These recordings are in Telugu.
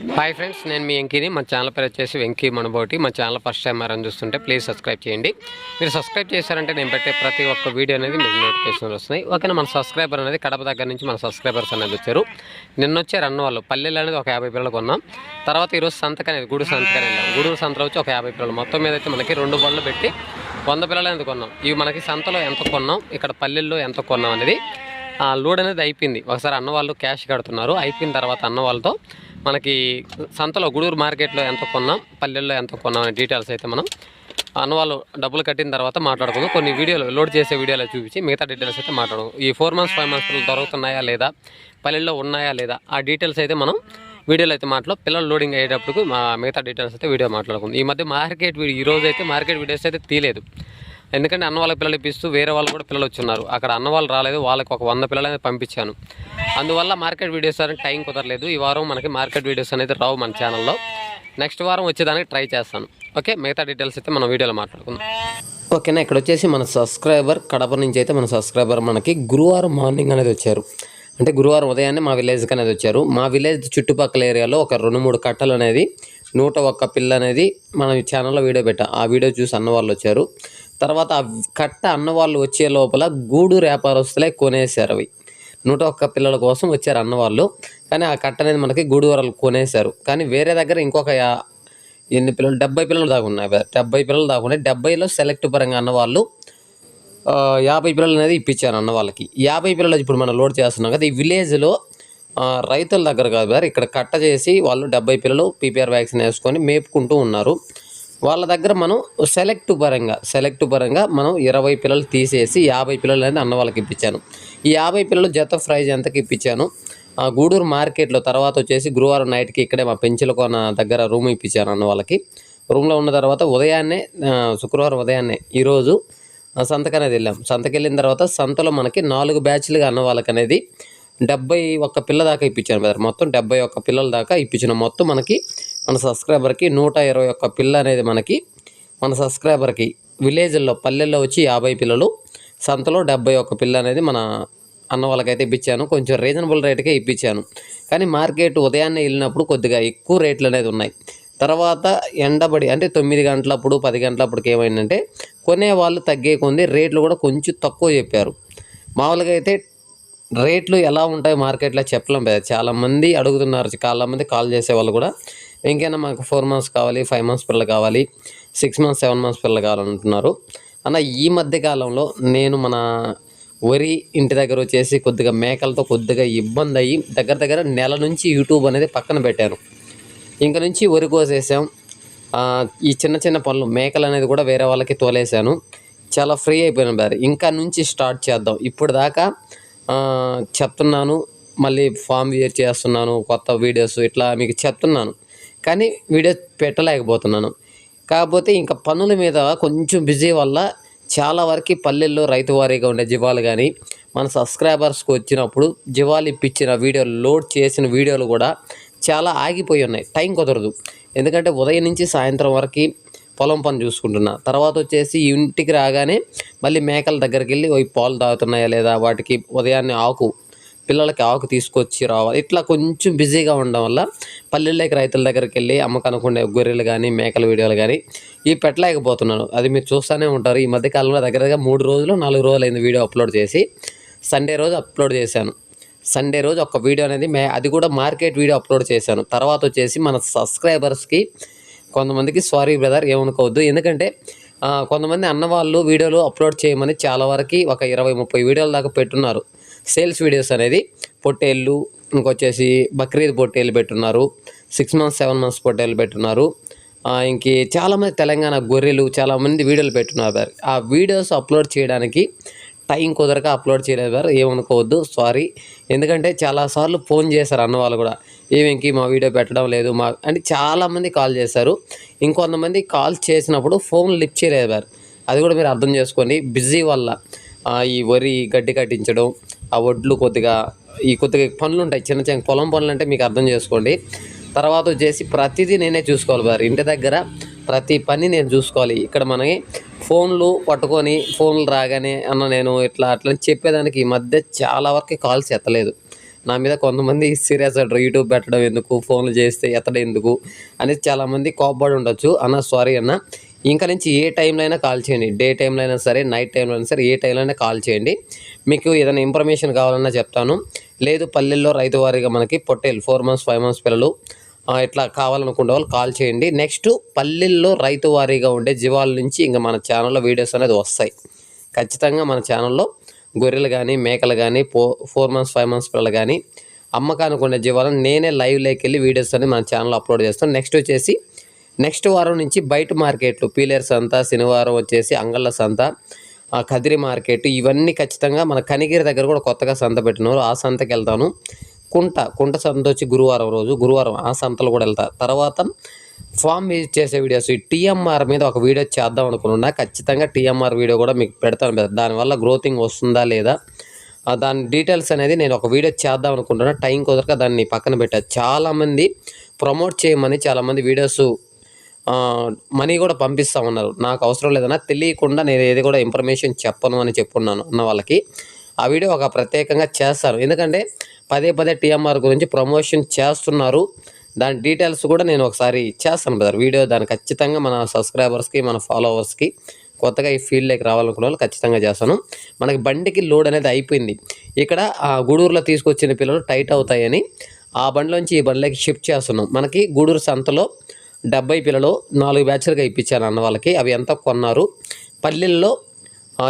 హాయ్ ఫ్రెండ్స్ నేను మీ వెంకీని. మా ఛానల్ పేరు వచ్చేసి వెంకీ మనబోటి. మా ఛానల్ ఫస్ట్ టైం ఎవరైనా చూస్తుంటే ప్లీజ్ సబ్స్క్రైబ్ చేయండి. మీరు సబ్స్క్రైబ్ చేశారంటే నేను పెట్టే ప్రతి ఒక్క వీడియో అనేది మీకు నోటిఫికేషన్లు వస్తున్నాయి. ఓకేనా మన సబ్స్క్రైబర్ అనేది కడప దగ్గర నుంచి మన సబ్స్క్రైబర్స్ అనేది వచ్చారు. నిన్న వచ్చే అన్న వాళ్ళు పల్లెలు అనేది ఒక యాభై పిల్లలు కొన్నాం. తర్వాత ఈరోజు సంతక అనేది గూడు సంతక అనేది గూడూరు సంతలో వచ్చి ఒక యాభై పిల్లలు. మొత్తం మీద అయితే మనకి రెండు బండ్లు పెట్టి వంద పిల్లలు అనేది కొన్నాం. ఇవి మనకి సంతలో ఎంత కొన్నాం ఇక్కడ పల్లెల్లో ఎంత కొన్నాం అనేది లోడ్ అనేది అయిపోయింది. ఒకసారి అన్న వాళ్ళు క్యాష్ కడుతున్నారు. అయిపోయిన తర్వాత అన్న వాళ్ళతో మనకి సంతలో గుడూరు మార్కెట్లో ఎంత కొన్నాం పల్లెల్లో ఎంత కొన్నాం అనే డీటెయిల్స్ అయితే మనం అన్నవాళ్ళు డబ్బులు కట్టిన తర్వాత మాట్లాడుకుందాం. కొన్ని వీడియోలు లోడ్ చేసే వీడియోలు చూపించి మిగతా డీటెయిల్స్ అయితే మాట్లాడుకుందాం. ఈ ఫోర్ మంత్స్ ఫైవ్ మంత్స్ దొరుకుతున్నాయా లేదా పల్లెల్లో ఉన్నాయా లేదా ఆ డీటెయిల్స్ అయితే మనం వీడియోలో అయితే మాట్లాడు పిల్లలు లోడింగ్ అయ్యేటప్పుడు మా మిగతా డీటెయిల్స్ అయితే వీడియో మాట్లాడుకుందాం. ఈ మధ్య మార్కెట్ ఈ రోజు అయితే మార్కెట్ వీడియోస్ అయితే తీయలేదు. ఎందుకంటే అన్న వాళ్ళ పిల్లలు ఇప్పిస్తూ వేరే వాళ్ళు కూడా పిల్లలు వచ్చున్నారు. అక్కడ అన్న వాళ్ళు రాలేదు వాళ్ళకి ఒక వంద పిల్లలు అనేది పంపించాను. అందువల్ల మార్కెట్ వీడియోస్ అనేది టైం కుదరలేదు. ఈ వారం మనకి మార్కెట్ వీడియోస్ అనేది రావు మన ఛానల్లో. నెక్స్ట్ వారం వచ్చేదానికి ట్రై చేస్తాను. ఓకే మిగతా డీటెయిల్స్ అయితే మనం వీడియోలో మాట్లాడుకుందాం. ఓకేనా ఇక్కడ వచ్చేసి మన సబ్స్క్రైబర్ కడప నుంచి అయితే మన సబ్స్క్రైబర్ మనకి గురువారం మార్నింగ్ అనేది వచ్చారు. అంటే గురువారం ఉదయాన్నే మా విలేజ్కి అనేది వచ్చారు. మా విలేజ్ చుట్టుపక్కల ఏరియాలో ఒక రెండు మూడు కట్టలు అనేది నూట ఒక్క పిల్ల అనేది మనం ఛానల్లో వీడియో పెట్టాం. ఆ వీడియో చూసి అన్న వాళ్ళు వచ్చారు. తర్వాత కట్ట అన్న వాళ్ళు వచ్చే లోపల గూడూరు వ్యాపారస్తులే కొనేశారు అవి. నూట ఒక్క పిల్లల కోసం వచ్చారు అన్న వాళ్ళు. కానీ ఆ కట్ట అనేది మనకి గూడూరు వాళ్ళు కొనేశారు. కానీ వేరే దగ్గర ఇంకొక ఎన్ని పిల్లలు? డెబ్బై పిల్లలు దాకా ఉన్నాయి. డెబ్బై పిల్లలు దాకా ఉన్నాయి. డెబ్బైలో సెలెక్ట్ పరంగా అన్న వాళ్ళు యాభై పిల్లలు అనేది ఇప్పించాను అన్న వాళ్ళకి. యాభై పిల్లలు ఇప్పుడు మనం లోడ్ చేస్తున్నాం కదా ఈ విలేజ్లో రైతుల దగ్గర కాదు సార్ ఇక్కడ కట్ట చేసి వాళ్ళు డెబ్బై పిల్లలు పీపీఆర్ వ్యాక్సిన్ వేసుకొని మేపుకుంటూ ఉన్నారు. వాళ్ళ దగ్గర మనం సెలెక్ట్ పరంగా సెలెక్ట్ పరంగా మనం ఇరవై పిల్లలు తీసేసి యాభై పిల్లలు అనేది అన్న వాళ్ళకి ఇప్పించాను. ఈ యాభై పిల్లలు జత ప్రైజ్ ఎంతకి ఇప్పించాను? ఆ గూడూరు మార్కెట్లో తర్వాత వచ్చేసి గురువారం నైట్కి ఇక్కడే మా పెంచుల కోన దగ్గర రూమ్ ఇప్పించాను అన్న వాళ్ళకి. రూమ్లో ఉన్న తర్వాత ఉదయాన్నే శుక్రవారం ఉదయాన్నే ఈరోజు ఆ సంతకు అనేది వెళ్ళాం. సంతకి వెళ్ళిన తర్వాత సంతలో మనకి నాలుగు బ్యాచ్లుగా అన్న వాళ్ళకి అనేది డెబ్బై ఒక్క పిల్ల దాకా ఇప్పించాను బ్రదర్. మొత్తం డెబ్బై ఒక్క పిల్లల దాకా ఇప్పించిన మొత్తం మనకి మన సబ్స్క్రైబర్కి నూట ఇరవై ఒక్క పిల్ల అనేది మనకి మన సబ్స్క్రైబర్కి విలేజ్లో పల్లెల్లో వచ్చి యాభై పిల్లలు సంతలో డెబ్బై ఒక్క పిల్ల అనేది మన అన్న వాళ్ళకైతే ఇప్పించాను కొంచెం రీజనబుల్ రేటుకే ఇప్పించాను కానీ మార్కెట్ ఉదయాన్నే వెళ్ళినప్పుడు కొద్దిగా ఎక్కువ రేట్లు అనేది ఉన్నాయి. తర్వాత ఎండబడి అంటే తొమ్మిది గంటలప్పుడు పది గంటలప్పుడుకి ఏమైందంటే కొనే వాళ్ళు తగ్గే కొంది రేట్లు కూడా కొంచెం తక్కువ చెప్పారు. మామూలుగా అయితే రేట్లు ఎలా ఉంటాయి మార్కెట్లో చెప్పలేం కదా. చాలామంది అడుగుతున్నారు చాలామంది కాల్ చేసే వాళ్ళు కూడా ఇంకైనా మాకు ఫోర్ మంత్స్ కావాలి ఫైవ్ మంత్స్ పిల్లలు కావాలి సిక్స్ మంత్స్ సెవెన్ మంత్స్ పిల్లలు కావాలంటున్నారు. అన్న ఈ మధ్య కాలంలో నేను మన వరి ఇంటి దగ్గర వచ్చేసి కొద్దిగా మేకలతో కొద్దిగా ఇబ్బంది అయ్యి దగ్గర దగ్గర నెల నుంచి యూట్యూబ్ అనేది పక్కన పెట్టాను. ఇంక నుంచి వరి కోసేసాం. ఈ చిన్న చిన్న పనులు మేకలు అనేది కూడా వేరే వాళ్ళకి తోలేసాను. చాలా ఫ్రీ అయిపోయిన బారి ఇంకా నుంచి స్టార్ట్ చేద్దాం. ఇప్పుడు దాకా చెప్తున్నాను. మళ్ళీ ఫామ్ వేర్ చేస్తున్నాను కొత్త వీడియోస్ ఇట్లా మీకు చెప్తున్నాను. కానీ వీడియో పెట్టలేకపోతున్నాను. కాకపోతే ఇంకా పనుల మీద కొంచెం బిజీ వల్ల చాలా వరకు పల్లెల్లో రైతు వారీగా ఉండే జీవాలు కానీ మన సబ్స్క్రైబర్స్కి వచ్చినప్పుడు జీవాలు ఇప్పించిన వీడియోలు లోడ్ చేసిన వీడియోలు కూడా చాలా ఆగిపోయి ఉన్నాయి. టైం కుదరదు. ఎందుకంటే ఉదయం నుంచి సాయంత్రం వరకు పొలం పని చూసుకుంటున్నా. తర్వాత వచ్చేసి ఇంటికి రాగానే మళ్ళీ మేకల దగ్గరికి వెళ్ళి పాలు తాగుతున్నాయా లేదా? వాటికి ఉదయాన్నే ఆకు పిల్లలకి ఆకు తీసుకొచ్చి రావాలి. ఇట్లా కొంచెం బిజీగా ఉండడం వల్ల పల్లెల్లోకి రైతుల దగ్గరికి వెళ్ళి అమ్మకనుకునే గొర్రెలు కానీ మేకల వీడియోలు కానీ ఇవి పెట్టలేకపోతున్నాను. అది మీరు చూస్తూనే ఉంటారు. ఈ మధ్యకాలంలో దగ్గరగా దగ్గర దగ్గర మూడు రోజులు నాలుగు రోజులు అయింది వీడియో అప్లోడ్ చేసి. సండే రోజు అప్లోడ్ చేశాను. సండే రోజు ఒక వీడియో అనేది మే అది కూడా మార్కెట్ వీడియో అప్లోడ్ చేశాను. తర్వాత వచ్చేసి మన సబ్స్క్రైబర్స్కి కొంతమందికి సారీ బ్రదర్ ఏమనుకోవద్దు. ఎందుకంటే కొంతమంది అన్నవాళ్ళు వీడియోలు అప్లోడ్ చేయమని చాలా వరకు ఒక ఇరవై ముప్పై వీడియోల దాకా పెట్టున్నారు. సేల్స్ వీడియోస్ అనేది పొట్టేళ్ళు ఇంకొచ్చేసి బక్రీద్ పొట్టేళ్ళు పెట్టున్నారు సిక్స్ మంత్స్ సెవెన్ మంత్స్ పొట్టేళ్ళు పెట్టున్నారు. ఇంకే చాలామంది తెలంగాణ గొర్రెలు చాలామంది వీడియోలు పెట్టున్నారు. ఆ వీడియోస్ అప్లోడ్ చేయడానికి టైం కుదరక అప్లోడ్ చేయలేదు సార్ ఏమనుకోవద్దు సారీ. ఎందుకంటే చాలాసార్లు ఫోన్ చేశారు అన్న వాళ్ళు కూడా ఏమేంకి మా వీడియో పెట్టడం లేదు మా అంటే చాలామంది కాల్ చేశారు. ఇంకొంతమంది కాల్ చేసినప్పుడు ఫోన్ లిఫ్ట్ చేయలేదు సార్ అది కూడా మీరు అర్థం చేసుకోండి బిజీ వల్ల ఈ వరి గడ్డి కట్టించడం ఆ వడ్లు కొద్దిగా ఈ కొద్దిగా పనులు ఉంటాయి చిన్న చిన్న పొలం పనులు అంటే మీకు అర్థం చేసుకోండి. తర్వాత వచ్చేసి ప్రతిదీ నేనే చూసుకోవాలి సార్ ఇంటి దగ్గర ప్రతి పని నేను చూసుకోవాలి. ఇక్కడ మనకి ఫోన్లు పట్టుకొని ఫోన్లు రాగానే అన్న నేను ఇట్లా అట్లా చెప్పేదానికి ఈ మధ్య చాలా వరకు కాల్స్ ఎత్తలేదు. నా మీద కొంతమంది సీరియస్ అంటారు యూట్యూబ్ పెట్టడం ఎందుకు? ఫోన్లు చేస్తే ఎత్తడం ఎందుకు? అనేది చాలామంది కోపడి ఉండొచ్చు. అన్న సారీ అన్న. ఇంకా నుంచి ఏ టైంలో అయినా కాల్ చేయండి. డే టైంలో అయినా సరే నైట్ టైంలో అయినా సరే ఏ టైంలో అయినా కాల్ చేయండి. మీకు ఏదైనా ఇన్ఫర్మేషన్ కావాలన్నా చెప్తాను. లేదు పల్లెల్లో రైతు వారీగా మనకి పొట్టేలు ఫోర్ మంత్స్ ఫైవ్ మంత్స్ పిల్లలు ఇట్లా కావాలనుకునే వాళ్ళు కాల్ చేయండి. నెక్స్ట్ పల్లెల్లో రైతు వారీగా ఉండే జీవాల నుంచి ఇంకా మన ఛానల్లో వీడియోస్ అనేది వస్తాయి. ఖచ్చితంగా మన ఛానల్లో గొర్రెలు కానీ మేకలు కానీ ఫో ఫోర్ మంత్స్ ఫైవ్ మంత్స్ పిల్లలు కానీ అమ్మకానికి ఉండే జీవాలను నేనే లైవ్లోకి వెళ్ళి వీడియోస్ అనేది మన ఛానల్లో అప్లోడ్ చేస్తాను. నెక్స్ట్ వచ్చేసి నెక్స్ట్ వారం నుంచి బయట మార్కెట్లు పీలేర్ సంత శనివారం వచ్చేసి అంగళ్ళ సంత ఆ కదిరి మార్కెట్ ఇవన్నీ ఖచ్చితంగా మన కనిగిరి దగ్గర కూడా కొత్తగా సంత పెట్టినారు ఆ సంతకి వెళ్తాను. కుంట కుంట సంత వచ్చి గురువారం రోజు గురువారం ఆ సంతలు కూడా వెళ్తా. తర్వాత ఫామ్ విజిట్ చేసే వీడియోస్ ఈ టీఎంఆర్ మీద ఒక వీడియో చేద్దాం అనుకున్నా ఖచ్చితంగా టీఎంఆర్ వీడియో కూడా మీకు పెడతాను. దానివల్ల గ్రోతింగ్ వస్తుందా లేదా దాని డీటెయిల్స్ అనేది నేను ఒక వీడియో చేద్దాం అనుకుంటున్నా. టైం కుదరక దాన్ని పక్కన పెట్టా. చాలామంది ప్రమోట్ చేయమని చాలామంది వీడియోస్ మనీ కూడా పంపిస్తూ ఉన్నారు. నాకు అవసరం లేదన్నా తెలియకుండా నేను ఏది కూడా ఇన్ఫర్మేషన్ చెప్పను అని చెప్పున్నాను అన్న వాళ్ళకి. ఆ వీడియో ఒక ప్రత్యేకంగా చేస్తాను ఎందుకంటే పదే పదే టీఎంఆర్ గురించి ప్రమోషన్ చేస్తున్నారు. దాని డీటెయిల్స్ కూడా నేను ఒకసారి చేస్తాను బ్రదర్ వీడియో దాన్ని ఖచ్చితంగా మన సబ్స్క్రైబర్స్కి మన ఫాలోవర్స్కి కొత్తగా ఈ ఫీల్డ్లోకి రావాలనుకున్న వాళ్ళు ఖచ్చితంగా చేస్తాను. మనకి బండికి లోడ్ అనేది అయిపోయింది. ఇక్కడ ఆ గూడూరులో తీసుకొచ్చిన పిల్లలు టైట్ అవుతాయని ఆ బండిలోంచి ఈ బండిలోకి షిఫ్ట్ చేస్తున్నాం. మనకి గూడూరు సంతలో డెబ్బై పిల్లలు నాలుగు బ్యాచ్లుగా ఇప్పించాను అన్న వాళ్ళకి. అవి ఎంత కొన్నారు? పల్లెల్లో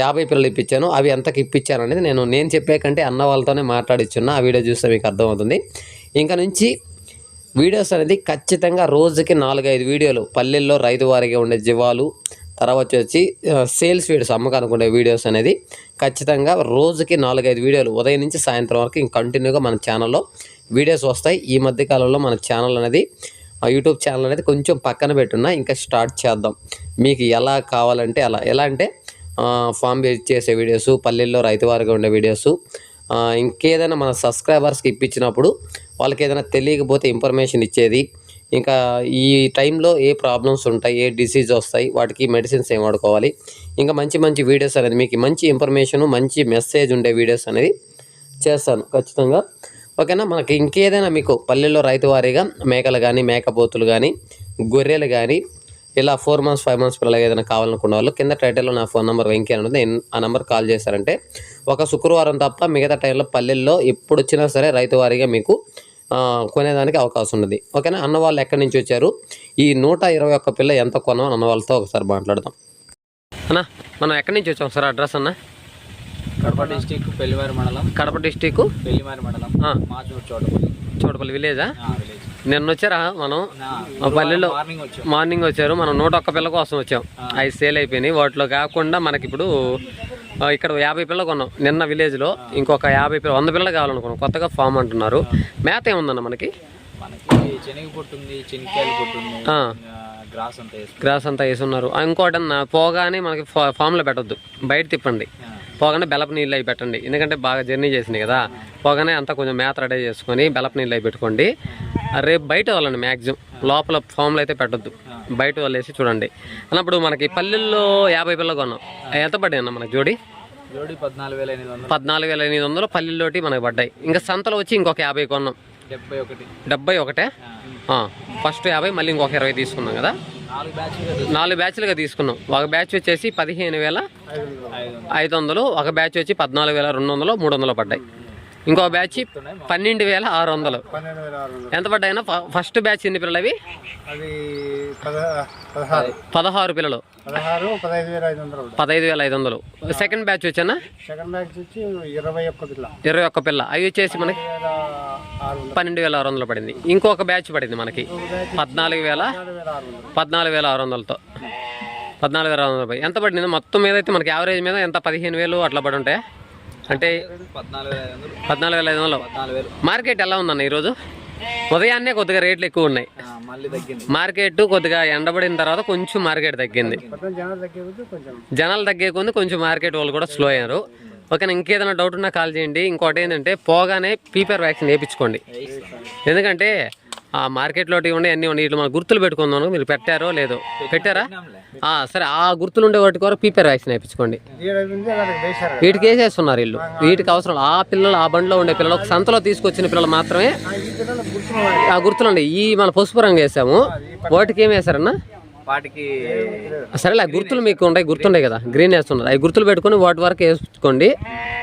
యాభై పిల్లలు ఇప్పించాను. అవి ఎంతకి ఇప్పించాను అనేది నేను నేను చెప్పే కంటే అన్న వాళ్ళతోనే మాట్లాడిచ్చున్నా. ఆ వీడియో చూస్తే మీకు అర్థమవుతుంది. ఇంకా నుంచి వీడియోస్ అనేది ఖచ్చితంగా రోజుకి నాలుగైదు వీడియోలు. పల్లెల్లో రైతు వారిగా ఉండే జీవాలు తర్వాత వచ్చి సేల్స్ వీడియోస్ అమ్మకానికి ఉండే వీడియోస్ అనేది ఖచ్చితంగా రోజుకి నాలుగైదు వీడియోలు. ఉదయం నుంచి సాయంత్రం వరకు ఇంక కంటిన్యూగా మన ఛానల్లో వీడియోస్ వస్తాయి. ఈ మధ్యకాలంలో మన ఛానల్ అనేది ఆ యూట్యూబ్ ఛానల్ అనేది కొంచెం పక్కన పెట్టున్నా ఇంకా స్టార్ట్ చేద్దాం. మీకు ఎలా కావాలంటే అలా. ఎలా అంటే ఫామ్ బేస్ చేసే వీడియోస్ పల్లెల్లో రైతువారిగా ఉండే వీడియోస్ ఇంకేదైనా మన సబ్స్క్రైబర్స్కి ఇప్పించినప్పుడు వాళ్ళకి ఏదైనా తెలియకపోతే ఇన్ఫర్మేషన్ ఇచ్చేది. ఇంకా ఈ టైంలో ఏ ప్రాబ్లమ్స్ ఉంటాయి ఏ డిసీజ్ వస్తాయి వాటికి మెడిసిన్స్ ఏం వాడుకోవాలి. ఇంకా మంచి మంచి వీడియోస్ అనేది మీకు మంచి ఇన్ఫర్మేషన్ మంచి మెసేజ్ ఉండే వీడియోస్ అనేది చేస్తాను. ఖచ్చితంగా ఓకేనా? మనకి ఇంకేదైనా మీకు పల్లెల్లో రైతు వారీగా మేకలు కానీ మేకపోతులు కానీ గొర్రెలు కానీ ఇలా ఫోర్ మంత్స్ ఫైవ్ మంత్స్ పిల్లలు ఏదైనా కావాలనుకున్న వాళ్ళు కింద టైటిల్లో నా ఫోన్ నెంబర్ వెంకీ అని ఉంది. ఆ నెంబర్ కాల్ చేశారంటే ఒక శుక్రవారం తప్ప మిగతా టైంలో పల్లెల్లో ఎప్పుడు వచ్చినా సరే రైతు వారీగా మీకు కొనేదానికి అవకాశం ఉన్నది. ఓకేనా? అన్న వాళ్ళు ఎక్కడి నుంచి వచ్చారు? ఈ నూట ఇరవై ఒక్క పిల్ల ఎంత కొన్నాం అన్న వాళ్ళతో ఒకసారి మాట్లాడదాం. అన్న మనం ఎక్కడి నుంచి వచ్చాం? సార్ అడ్రస్ అన్నా? కడప డిస్టిక్ పెళ్ళివారి మండలం. కడప డిస్టిక్ పెళ్ళివారి మండలం. మాచూరు చోటపల్లి. చోటపల్లి విలేజా? నిన్న వచ్చారా మనం? మా పల్లెలో మార్నింగ్ వచ్చాం. మార్నింగ్ వచ్చారు. మనం నూట ఒక్క పిల్ల కోసం వచ్చాం. అవి సేల్ అయిపోయినాయి. వాటిలో కాకుండా మనకి ఇప్పుడు ఇక్కడ యాభై పిల్ల కొన్నాం. నిన్న విలేజ్లో ఇంకొక యాభై పిల్ల వంద పిల్లలు కావాలనుకున్నాం. కొత్తగా ఫామ్ అంటున్నారు. మేత ఏముందన్న మనకి. గ్రాస్ అంతా వేసి ఉన్నారు ఇంకోటి అన్న పోగానే మనకి ఫామ్లో పెట్టొద్దు. బయట తిప్పండి. పోగానే బెల్లపు నీళ్ళు అవి పెట్టండి. ఎందుకంటే బాగా జర్నీ చేసింది కదా. పోగానే అంతా కొంచెం మేత రెడీ చేసుకొని బెల్లపు నీళ్ళు అవి పెట్టుకోండి. రేపు బయట వాళ్ళండి మ్యాక్సిమం లోపల ఫామ్లో అయితే పెట్టొద్దు. బయట వాళ్ళేసి చూడండి. అన్నప్పుడు మనకి పల్లెల్లో యాభై పిల్లలు కొన్నాం. ఎంత పడ్డాయి అన్న మనకి జోడి? జోడి పద్నాలుగు వేల ఎనిమిది వందలు. పద్నాలుగు వేల ఎనిమిది వందలు పల్లెల్లోటి మనకి పడ్డాయి. ఇంకా సంతలో వచ్చి ఇంకొక యాభై కొన్నాం. డెబ్బై ఒకటి. డెబ్బై ఒకటే? ఆ. ఫస్ట్ యాభై మళ్ళీ ఇంకొక ఇరవై తీసుకున్నాం కదా. నాలుగు బ్యాచ్ నాలుగు బ్యాచ్లుగా తీసుకున్నాం. ఒక బ్యాచ్ వచ్చేసి పదిహేను వేల ఐదు వందలు ఒక బ్యాచ్ వచ్చి పద్నాలుగు వేల రెండు వందలు మూడు వందలు పడ్డాయి. ఇంకో బ్యాచ్ పన్నెండు వేల ఆరు వందలు. ఎంత పడ్డాయినా ఫస్ట్ బ్యాచ్ ఎన్ని పిల్లలు అవి? పదహారు. పిల్లలు. పదహైదు వేల ఐదు వందలు సెకండ్ బ్యాచ్ వచ్చానా సెకండ్ బ్యాచ్ వచ్చి ఇరవై ఒక్క పిల్ల. ఇరవై ఒక్క పిల్ల. అవి వచ్చేసి మనకి పన్నెండు వేల ఆరు వందలు పడింది. ఇంకొక బ్యాచ్ పడింది మనకి. పద్నాలుగు వేల పద్నాలుగు వేల ఆరు వందలతో. పద్నాలుగు వేల ఆరు వందలు ఎంత పడింది? మొత్తం మీద అయితే మనకి యావరేజ్ మీద ఎంత? పదిహేను వేలు అట్లా పడి ఉంటాయి అంటే పద్నాలుగు వేల ఐదు వందలు. మార్కెట్ ఎలా ఉందన్న ఈరోజు? ఉదయాన్నే కొద్దిగా రేట్లు ఎక్కువ ఉన్నాయి. మార్కెట్ కొద్దిగా ఎండబడిన తర్వాత కొంచెం మార్కెట్ తగ్గింది. జనాలు తగ్గే కొంచెం మార్కెట్ వాళ్ళు కూడా స్లో అయ్యారు. ఓకేనా ఇంకేదైనా డౌట్ ఉన్నా కాల్ చేయండి. ఇంకోటి ఏంటంటే పోగానే పీపర్ వ్యాక్సిన్ వేయించుకోండి. ఎందుకంటే ఆ మార్కెట్లోటి ఉండే అన్నీ ఉన్నాయి ఇట్లా మనం గుర్తులు పెట్టుకుందాం. మీరు పెట్టారో లేదో. పెట్టారా? సరే ఆ గుర్తులు ఉండే వాటి కూడా పీపర్ వ్యాక్సిన్ వేయించుకోండి. వీటికి వేసేస్తున్నారు వీళ్ళు. వీటికి అవసరం. ఆ పిల్లలు ఆ బండిలో ఉండే పిల్లలు ఒక సంతలో తీసుకొచ్చిన పిల్లలు మాత్రమే ఆ, గుర్తులు ఉండే. ఈ మన పసుపు రంగు వేసాము. వాటికి ఏం వేశారన్నా? వాటికి సరేలే గుర్తులు మీకు ఉంటాయి గుర్తుండే కదా. గ్రీన్ వేస్తున్నారు అవి గుర్తులు పెట్టుకొని వాటి వరకు వేసుకోండి.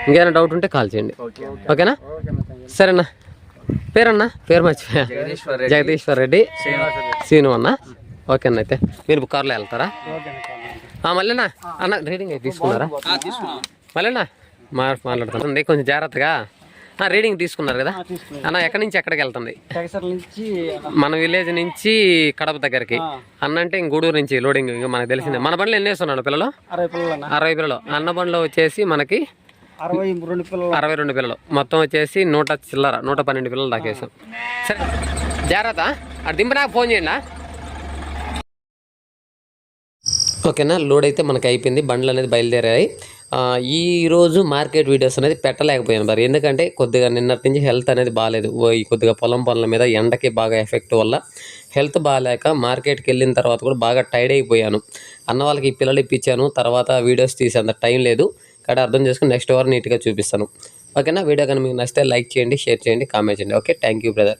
ఇంకేమైనా డౌట్ ఉంటే కాల్ చేయండి. ఓకేనా ఓకేనా? సరేనా? పేరన్నా? పేరు మర్చిపోయా. జగదీశ్వర్ రెడ్డి. సీను అన్న. ఓకే అన్న అయితే. మీరు కార్లో వెళ్తారా? ఓకేనా మళ్ళీనా అన్న రీడింగ్ అయితే తీసుకున్నారా? మళ్ళీనా మా మాట్లాడుతుంది కొంచెం జాగ్రత్తగా. రీడింగ్ తీసుకున్నారు కదా? అన్న ఎక్కడి నుంచి ఎక్కడికి వెళ్తుంది? నుంచి మన విలేజ్ నుంచి కడప దగ్గరికి. అన్న అంటే ఇంక గూడూరు నుంచి లోడింగ్ ఇంకా మనకు తెలిసిందే. మన బండ్లు ఎన్ని వేస్తున్నాడు పిల్లలు? అరవై పిల్లలు అరవై పిల్లలు. అన్న బండ్లో వచ్చేసి మనకి అరవై రెండు పిల్లలు. అరవై రెండు పిల్లలు. మొత్తం వచ్చేసి నూట చిల్లర నూట పన్నెండు పిల్లలు దాకేసాం. సరే జాగ్రత్త. అటు దింపినాక ఫోన్ చేయండి ఓకేనా? లోడ్ అయితే మనకి అయిపోయింది. బండ్లు అనేది బయలుదేరాయి. ఈరోజు మార్కెట్ వీడియోస్ అనేది పెట్టలేకపోయాను మరి. ఎందుకంటే కొద్దిగా నిన్నటి నుంచి హెల్త్ అనేది బాగాలేదు. కొద్దిగా పొలం పనుల మీద ఎండకి బాగా ఎఫెక్ట్ వల్ల హెల్త్ బాగాలేక మార్కెట్కి వెళ్ళిన తర్వాత కూడా బాగా టైర్డ్ అయిపోయాను. అన్న వాళ్ళకి పిల్లలు ఇప్పించాను. తర్వాత వీడియోస్ తీసేంత టైం లేదు. కాబట్టి అర్థం చేసుకుని నెక్స్ట్ వారం నీట్గా చూపిస్తాను. ఓకేనా? వీడియో కానీ మీకు నచ్చితే లైక్ చేయండి షేర్ చేయండి కామెంట్ చేయండి. ఓకే? Thank you brother.